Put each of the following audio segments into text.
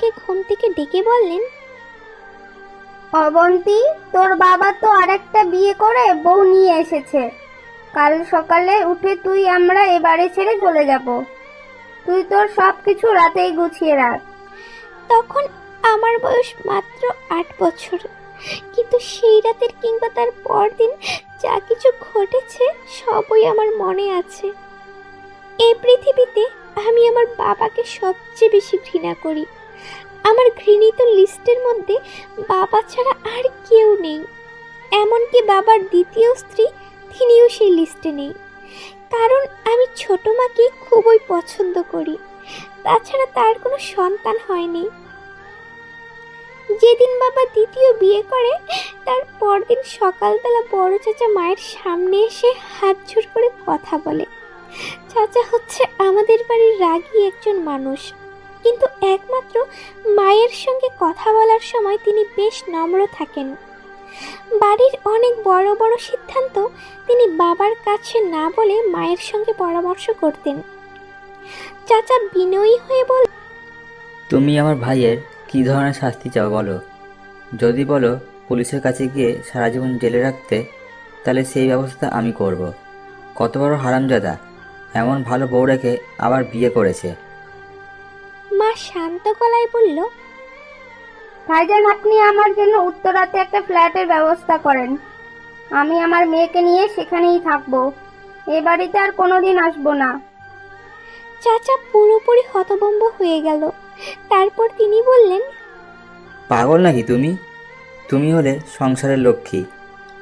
আমাকে ঘুম থেকে ডেকে বললেন, অবন্তি, তোর বাবা তো আরেকটা বিয়ে করে বউ নিয়ে এসেছে। কাল সকালে উঠে তুই আমরা এবারে ছেড়ে চলে যাব। তুই তোর সব কিছু রাতেই গুছিয়ে রাখ। তখন আমার বয়স মাত্র আট বছর। কিন্তু সেই রাতের কিংবা তার পরদিন যা কিছু ঘটেছে সবই আমার মনে আছে। এই পৃথিবীতে আমি আমার বাবাকে সবচেয়ে বেশি ঘৃণা করি। আমার ঘৃণিত লিস্টের মধ্যে বাবা ছাড়া আর কেউ নেই। এমনকি বাবার দ্বিতীয় স্ত্রী, তিনিও সেই লিস্টে নেই। কারণ আমি ছোট মাকে খুবই পছন্দ করি। তাছাড়া তার কোনো সন্তান হয়নি। যেদিন বাবা দ্বিতীয় বিয়ে করে, তার পরদিন সকালবেলা বড় চাচা মায়ের সামনে এসে হাত জোর করে কথা বলে। চাচা হচ্ছে আমাদের বাড়ির রাগী একজন মানুষ। কিন্তু একমাত্র মায়ের সঙ্গে কথা বলার সময় তিনি বেশ নম্র থাকেন। বাড়ির অনেক বড় বড় সিদ্ধান্ত তিনি বাবার কাছে না বলে মায়ের সঙ্গে পরামর্শ করতেন। চাচা বিনয়ী হয়ে বল তুমি আমার ভাইয়ের কী ধরনের শাস্তি চাও বলো? যদি বলো পুলিশের কাছে গিয়ে সারা জীবন জেলে রাখতে, তাহলে সেই ব্যবস্থা আমি করব। কত বড় হারামজাদা, এমন ভালো বউ রেখে আবার বিয়ে করেছে। মা শান্ত গলায় বলল ভাইজান আপনি আমার জন্য উত্তরাতে একটা ফ্ল্যাটের ব্যবস্থা করেন। আমি আমার মেয়েকে নিয়ে সেখানেই থাকব। এ বাড়িতে আর কোনোদিন আসব না। চাচা পুরোপুরি হতভম্ব হয়ে গেল। তারপর তিনি বললেন পাগল নাকি তুমি? তুমি হলে সংসারের লক্ষ্মী।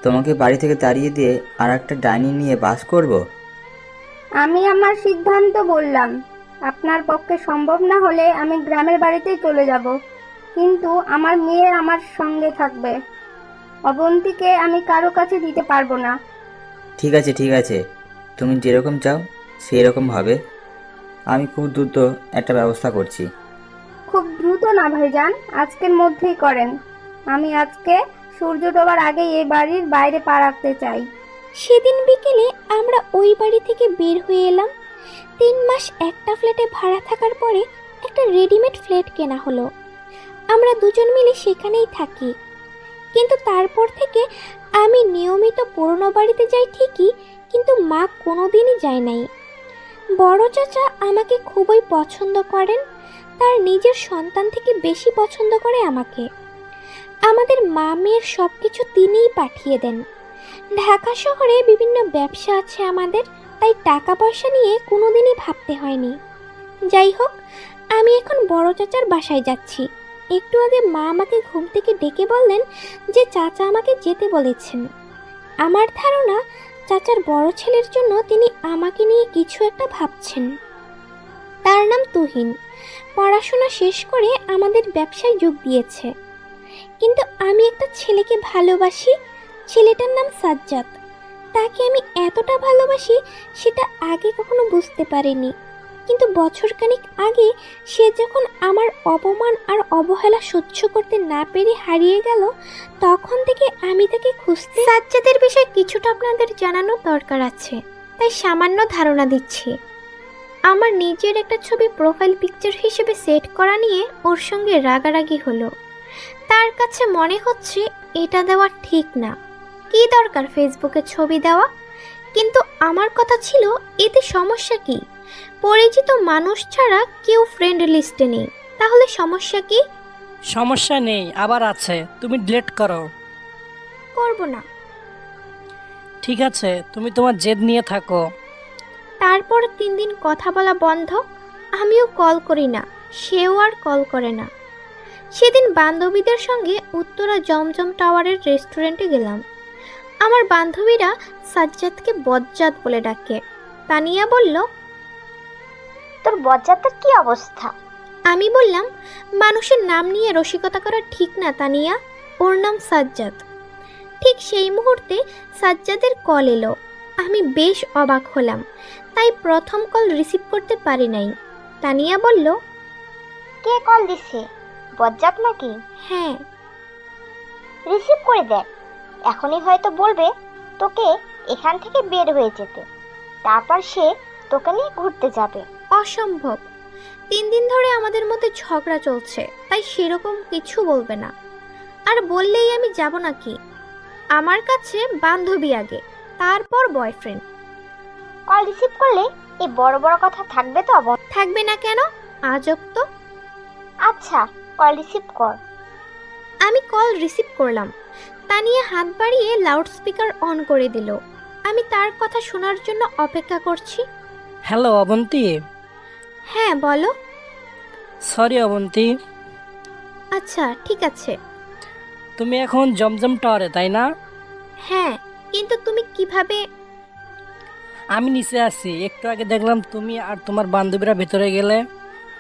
তোমাকে বাড়ি থেকে তাড়িয়ে দিয়ে আর একটা ডাইনি নিয়ে বাস করব। আমি আমার সিদ্ধান্ত বললাম। আপনার পক্ষে সম্ভব না হলে আমি গ্রামের বাড়িতেই চলে যাব। কিন্তু আমার মেয়ে আমার সঙ্গে থাকবে। অবন্তিকে আমি কারও কাছে দিতে পারব না। ঠিক আছে ঠিক আছে। তুমি যেরকম চাও সেই রকম হবে। আমি খুব দ্রুত একটা ব্যবস্থা করছি। খুব দ্রুত না ভাইজান। আজকের মধ্যেই করেন। আমি আজকে সূর্য ডোবার আগেই এই বাড়ির বাইরে পা রাখতে চাই। সেদিন বিকেলে আমরা ওই বাড়ি থেকে বের হয়ে এলাম। তিন মাস একটা ফ্ল্যাটে ভাড়া থাকার পরে একটা রেডিমেড ফ্ল্যাট কেনা হলো। আমরা দুজন মিলে সেখানেই থাকি। কিন্তু তারপর থেকে আমি নিয়মিত পুরনো বাড়িতে যাই ঠিকই, কিন্তু মা কোনোদিনই যায় নাই। বড় চাচা আমাকে খুবই পছন্দ করেন, তার নিজের সন্তান থেকে বেশি পছন্দ করে আমাকে। আমাদের মা মেয়ের সব কিছু তিনিই পাঠিয়ে দেন। ঢাকা শহরে বিভিন্ন ব্যবসা আছে আমাদের তাই টাকা পয়সা নিয়ে কোনোদিনই ভাবতে হয়নি। যাই হোক, আমি এখন বড় চাচার বাসায় যাচ্ছি। একটু আগে মা আমাকে ঘুম থেকে ডেকে বললেন যে চাচা আমাকে যেতে বলেছেন। আমার ধারণা চাচার বড় ছেলের জন্য তিনি আমাকে নিয়ে কিছু একটা ভাবছেন। তার নাম তুহিন। পড়াশোনা শেষ করে আমাদের ব্যবসায় যোগ দিয়েছে। কিন্তু আমি একটা ছেলেকে ভালোবাসি। ছেলেটার নাম সাজ্জাদ। তাকে আমি এতটা ভালোবাসি, সেটা আগে কখনো বুঝতে পারিনি। কিন্তু বছরখানিক আগে সে যখন আমার অপমান আর অবহেলা সহ্য করতে না পেরে হারিয়ে গেল, তখন থেকে আমি তাকে খুঁজতে সাজ্জাদের বিষয়ে কিছুটা আপনাদের জানানো দরকার আছে, তাই সামান্য ধারণা দিচ্ছি। আমার নিজের একটা ছবি প্রোফাইল পিকচার হিসেবে সেট করা নিয়ে ওর সঙ্গে রাগারাগি হলো। তার কাছে মনে হচ্ছে এটা দেওয়া ঠিক না। কি দরকার ফেসবুকে ছবি দেওয়া? কিন্তু আমার কথা ছিল এতে সমস্যা কি? পরিচিত মানুষ ছাড়া কেউ ফ্রেন্ড লিস্টে নেই। তাহলে সমস্যা কি? সমস্যা নেই আবার আছে। তুমি ডিলেট করো। করব না। ঠিক আছে তুমি তোমার জেদ নিয়ে থাকো। তারপর তিন দিন কথা বলা বন্ধ। আমিও কল করি না সেও আর কল করে না। সেদিন বান্ধবীদের সঙ্গে উত্তরা জমজম টাওয়ারের রেস্টুরেন্টে গেলাম। আমার বান্ধবীরা সাজ্জাদকে বজ্জাত বলে ডাকে। তানিয়া বলল তোর বজ্জাতের কি অবস্থা? আমি বললাম মানুষের নাম নিয়ে রসিকতা করা ঠিক না তানিয়া। ওর নাম সাজ্জাদ। ঠিক সেই মুহূর্তে সাজ্জাদের কল এলো। আমি বেশ অবাক হলাম তাই প্রথম কল রিসিভ করতে পারি নাই। তানিয়া বলল কে কল দিছে? বজ্জাত নাকি? হ্যাঁ। রিসিভ করে দেখ। এখনই হয়তো বলবে তোকে এখান থেকে বের হয়ে যেতে। তারপর সে তোকে নিয়ে ঘুরতে যাবে। অসম্ভব। তিন দিন ধরে আমাদের মধ্যে ঝগড়া চলছে তাই সেরকম কিছু বলবে না। আর বললেই আমি যাব নাকি? আমার কাছে বান্ধবী আগে তারপর বয়ফ্রেন্ড কল রিসিভ করলে এই বড় বড় কথা থাকবে তো অবন থাকবে না কেন? আজব তো। আচ্ছা কল রিসিভ কর। আমি কল রিসিভ করলাম। তা নিয়ে হাত বাড়িয়ে লাউডস্পিকার অন করে দিল। আমি তার কথা শোনার জন্য অপেক্ষা করছি। হ্যালো অবন্তী। হ্যাঁ বলো। সরি অবন্তী। আচ্ছা ঠিক আছে। তুমি এখন জমজম টাওয়ারে তাই না? হ্যাঁ কিন্তু তুমি কীভাবে আমি নিচে আছি। একটু আগে দেখলাম তুমি আর তোমার বান্ধবীরা ভেতরে গেলে।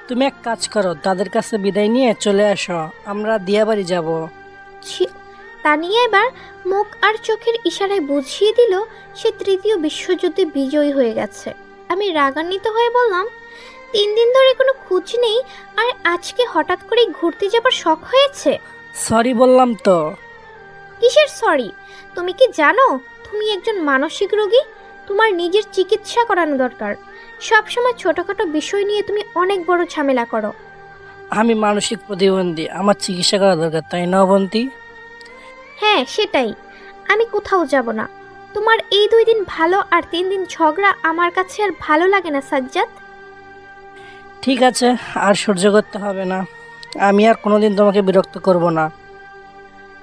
তুমি এক কাজ করো তাদের কাছে বিদায় নিয়ে চলে আসো। আমরা দিয়াবাড়ি যাব। ছি- তা নিয়ে এবার মুখ আর চোখের ইশারায় বুঝিয়ে দিল সে তৃতীয় বিশ্বযুদ্ধে বিজয়ী হয়ে গেছে। আমি রাগান্বিত হয়ে বললাম তিন দিন ধরে কোনো খোঁজ নেই আর আজকে হঠাৎ করে ঘুরতে যাবার শখ হয়েছে? সরি বললাম তো। কিসের সরি? তুমি কি জানো তুমি একজন মানসিক রোগী? তোমার নিজের চিকিৎসা করানো দরকার। সবসময় ছোটখাটো বিষয় নিয়ে তুমি অনেক বড় ঝামেলা করো। আমি মানসিক প্রতিবন্ধী আমার চিকিৎসা করা দরকার তাই না অবন্তী হ্যাঁ সেটাই। আমি কোথাও যাব না। তোমার এই দুই দিন ভালো আর তিন দিন ঝগড়া আমার কাছে আর ভালো লাগে না সাজ্জাদ। ঠিক আছে আর সহ্য করতে হবে না। আমি আর কোনোদিন তোমাকে বিরক্ত করব না।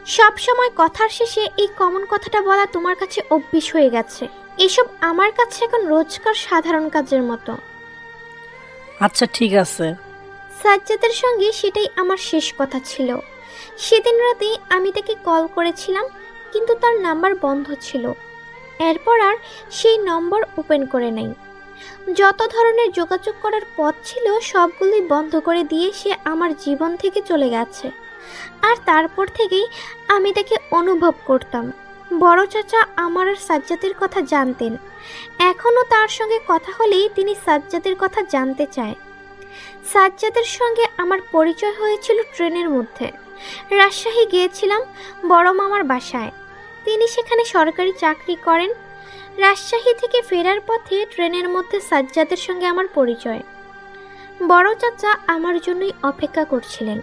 সব সময় কথার শেষে এই কমন কথাটা বলা তোমার কাছে অভ্যেস হয়ে গেছে। এসব আমার কাছে এখন রোজকার সাধারণ কাজের মতো। আচ্ছা ঠিক আছে। সাজ্জাদের সঙ্গে সেটাই আমার শেষ কথা ছিল। সেদিন রাতে আমি তাকে কল করেছিলাম, কিন্তু তার নাম্বার বন্ধ ছিল। এরপর আর সেই নম্বর ওপেন করে নাই। যত ধরনের যোগাযোগ করার পথ ছিল সবগুলি বন্ধ করে দিয়ে সে আমার জীবন থেকে চলে গেছে। আর তারপর থেকেই আমি তাকে অনুভব করতাম। বড় চাচা আমার আর সাজ্জাদের কথা জানতেন। এখনও তার সঙ্গে কথা হলেই তিনি সাজ্জাদের কথা জানতে চায়। সাজ্জাদের সঙ্গে আমার পরিচয় হয়েছিল ট্রেনের মধ্যে। রাজশাহী গিয়েছিলাম বড় মামার বাসায়। তিনি সেখানে সরকারি চাকরি করেন। রাজশাহী থেকে ফেরার পথে ট্রেনের মধ্যে সাজ্জাদের সঙ্গে আমার পরিচয়। বড় চাচা আমার জন্যই অপেক্ষা করছিলেন।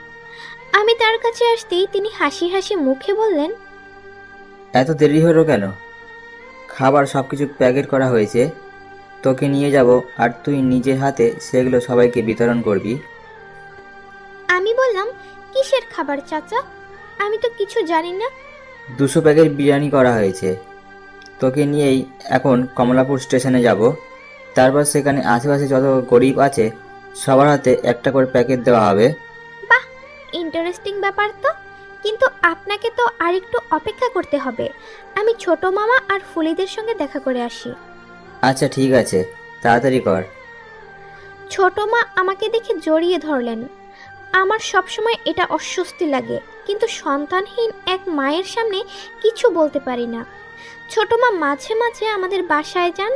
আমি তার কাছে আসতেই তিনি হাসি হাসি মুখে বললেন এত দেরি হলো কেন? খাবার সব কিছু প্যাকেট করা হয়েছে। তোকে নিয়ে যাব আর তুই নিজের হাতে সেগুলো সবাইকে বিতরণ করবি? আমি বললাম কিসের খাবার চাচা? আমি তো কিছু জানি না। দুশো প্যাকেট বিরিয়ানি করা হয়েছে। তোকে নিয়েই এখন কমলাপুর স্টেশনে যাব। তারপর সেখানে আশেপাশে যত গরিব আছে সবার হাতে একটা করে প্যাকেট দেওয়া হবে। বাহ ইন্টারেস্টিং ব্যাপার তো। কিন্তু আপনাকে তো আরেকটু অপেক্ষা করতে হবে। আমি ছোট মামা আর ফুলিদের সঙ্গে দেখা করে আসি। আচ্ছা ঠিক আছে। তাড়াতাড়ি কর। ছোট মা আমাকে দেখে জড়িয়ে ধরলেন। আমার সবসময় এটা অস্বস্তি লাগে, কিন্তু সন্তানহীন এক মায়ের সামনে কিছু বলতে পারি না। ছোট মা মাঝে মাঝে আমাদের বাসায় যান,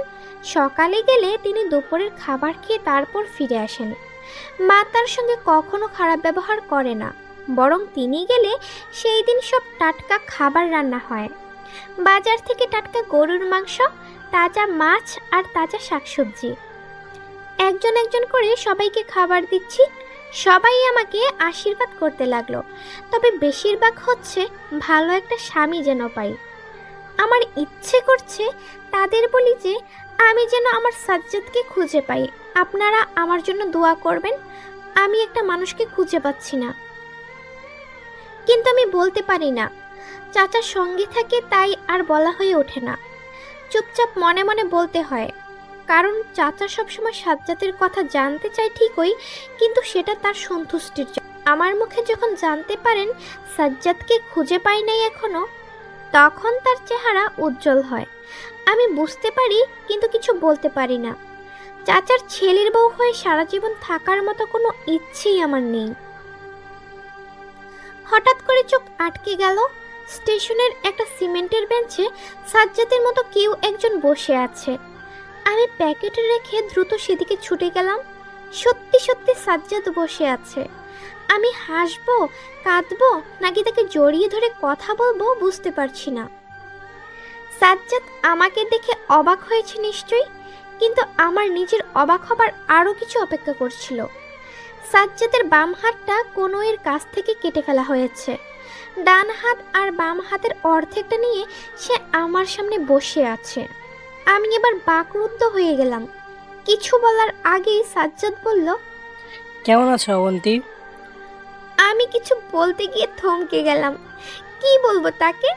সকালে গেলে তিনি দুপুরের খাবার খেয়ে তারপর ফিরে আসেন। মা তার সঙ্গে কখনো খারাপ ব্যবহার করে না, বরং তিনি গেলে সেই দিন সব টাটকা খাবার রান্না হয়। বাজার থেকে টাটকা গরুর মাংস, তাজা মাছ আর তাজা শাকসবজি। একজন একজন করে সবাইকে খাবার দিচ্ছি সবাই আমাকে আশীর্বাদ করতে লাগল। তবে বেশিরভাগ হচ্ছে, ভালো একটা স্বামী যেন পাই। আমার ইচ্ছে করছে তাদের বলি যে, আমি যেন আমার সাজ্জাদকে খুঁজে পাই। আপনারা আমার জন্য দোয়া করবেন, আমি একটা মানুষকে খুঁজে পাচ্ছি না। কিন্তু আমি বলতে পারি না। চাচার সঙ্গে থাকে তাই আর বলা হয়ে ওঠে না। চুপচাপ মনে মনে বলতে হয় কারণ চাচা সবসময় সাজ্জাদের কথা জানতে চায় ঠিকই, কিন্তু সেটা তার সন্তুষ্টির আমার মুখে যখন জানতে পারেন সাজ্জাদকে খুঁজে পাই নাই এখনও, তখন তার চেহারা উজ্জ্বল হয়। আমি বুঝতে পারি, কিন্তু কিছু বলতে পারি না। চাচার ছেলের বউ হয়ে সারা জীবন থাকার মতো কোনো ইচ্ছেই আমার নেই। হঠাৎ করে চোখ আটকে গেল, স্টেশনের একটা সিমেন্টের বেঞ্চে সাজ্জাদের মতো কেউ একজন বসে আছে। আমি প্যাকেট রেখে দ্রুত সেদিকে ছুটে গেলাম। সত্যি সত্যি সাজ্জাদ বসে আছে। আমি হাসবো, কাঁদবো, নাকি তাকে জড়িয়ে ধরে কথা বলব বুঝতে পারছি না। সাজ্জাদ আমাকে দেখে অবাক হয়েছে নিশ্চয়ই, কিন্তু আমার নিজের অবাক হবার আরও কিছু অপেক্ষা করছিল। সাজ্জাদের বাম হাতটা কনুইয়ের কাছ থেকে কেটে ফেলা হয়েছে। ডান হাত আর বাম হাতের অর্ধেকটা নিয়ে সে আমার সামনে বসে আছে। আমি এবার বাকরুদ্ধ হয়ে গেলাম। কিছু বলার আগেই সাজ্জাদ বলল কেমন আছো অবন্তী? আমি কিছু বলতে গিয়ে থমকে গেলাম। কি বলব তাকে?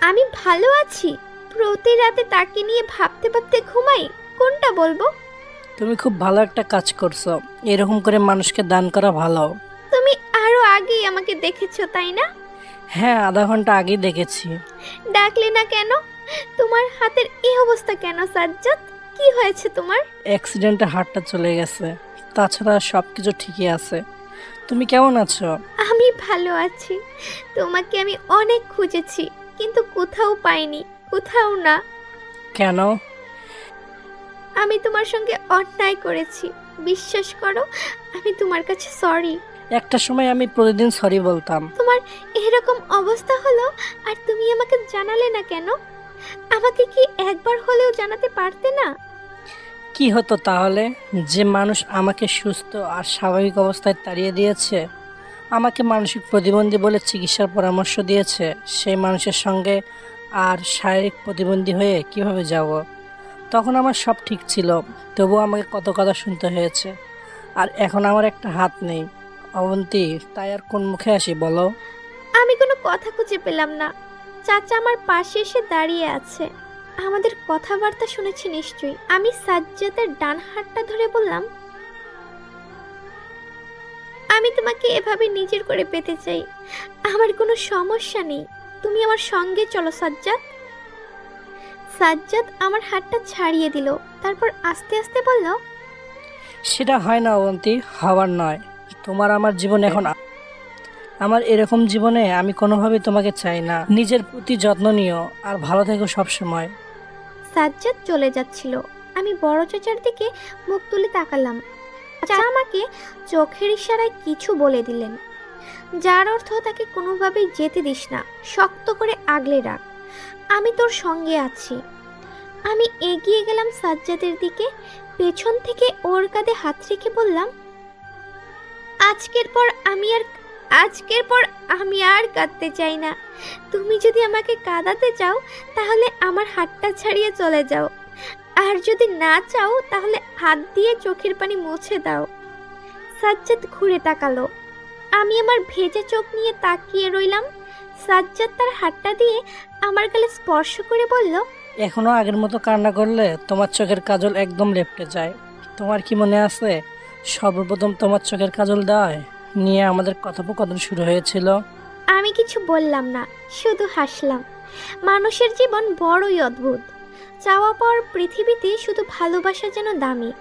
আমি ভালো আছি। প্রতি রাতে তাকে নিয়ে ভাবতে ভাবতে ঘুমাই। কোনটা বলব? তুমি খুব ভালো একটা কাজ করছ। এরকম করে মানুষকে দান করা ভালো। তুমি আরও আগেই আমাকে দেখেছ তাই না? হ্যাঁ আধা ঘণ্টা আগেই দেখেছি। ডাকলে না কেন? তোমার হাতের এই অবস্থা কেন সাজ্জাদ? কি হয়েছে তোমার? অ্যাক্সিডেন্টে হাতটা চলে গেছে। তাছাড়া সব কিছু ঠিকই আছে। তুমি কেমন আছো? আমি ভালো আছি। তোমাকে আমি অনেক খুঁজেছি কিন্তু কোথাও পাইনি কোথাও না। কেন? আমি তোমার সঙ্গে অন্যায় করেছি। বিশ্বাস করো আমি তোমার কাছে সরি একটা সময় আমি প্রতিদিন সরি বলতাম। তোমার এরকম অবস্থা হলো আর তুমি আমাকে জানালে না কেন? আমাকে কি একবার হলেও জানাতে পারতে না? কি হতো তাহলে? যে মানুষ আমাকে সুস্থ আর স্বাভাবিক অবস্থায় তাড়িয়ে দিয়েছে আমাকে মানসিক প্রতিবন্ধী বলে চিকিৎসার পরামর্শ দিয়েছে সেই মানুষের সঙ্গে আর শারীরিক প্রতিবন্ধী হয়ে কীভাবে যাব? তখন আমার সব ঠিক ছিল তবুও আমাকে কত কথা শুনতে হয়েছে। আর এখন আমার একটা হাত নেই। অবন্তী তাই আর কোন মুখে আসি বলো? আমি কোনো কথা খুঁজে পেলাম না। চাচা আমার পাশে এসে দাঁড়িয়ে আছে। আমাদের কথাবার্তা শুনেছি নিশ্চয়ই। আমি সাজ্জাদের ডান হাতটা ধরে বললাম, আমি তোমাকে এভাবে নিজের করে পেতে চাই। আমার কোনো সমস্যা নেই। তুমি আমার সঙ্গে চলো, সাজ্জাদ। সাজ্জাদ আমার হাতটা ছাড়িয়ে দিল, তারপর আস্তে আস্তে বলল, সেটা হয় না অবন্তী হওয়ার নয়। তোমার আমার জীবন এখন আমার এরকম জীবনে আমি কোনোভাবে তোমাকে চাই না। নিজের প্রতি যত্ন নিও আর ভালো থেকো সবসময়। সাজ্জাদ চলে যাচ্ছিল। আমি বড় চাচার দিকে মুখ তুলে তাকালাম। চাচা আমাকে চোখের ইশারায় কিছু বলে দিলেন। যার অর্থ তাকে কোনোভাবেই যেতে দিস না, শক্ত করে আগলে রাখ। আমি তোর সঙ্গে আছি। আমি এগিয়ে গেলাম সাজ্জাদের দিকে। পেছন থেকে ওর কাঁধে হাত রেখে বললাম, আজকের পর আমি আর আজকের পর আমি আর কাঁদতে চাই না। তুমি যদি আমাকে কাঁদাতে চাও, তাহলে আমার হাতটা ছাড়িয়ে চলে যাও। আর যদি না চাও, তাহলে হাত দিয়ে চোখের পানি মুছে দাও। সাজ্জাদ ঘুরে তাকালো। আমি আমার ভেজা চোখ নিয়ে তাকিয়ে রইলাম। সাজ্জাদ তার হাতটা দিয়ে আমার গালে স্পর্শ করে বলল, এখনও আগের মতো কান্না করলে তোমার চোখের কাজল একদম লেপটে যায়। তোমার কি মনে আছে? সর্বপ্রথম তোমার চোখের কাজল দেওয়ায় নিয়ে আমাদের কথোপকথন শুরু হয়েছিল। আমি কিছু বললাম না, শুধু হাসলাম। মানুষের জীবন বড়ই অদ্ভুত। চাওয়া পর পৃথিবীতে শুধু ভালোবাসা যেন দামি।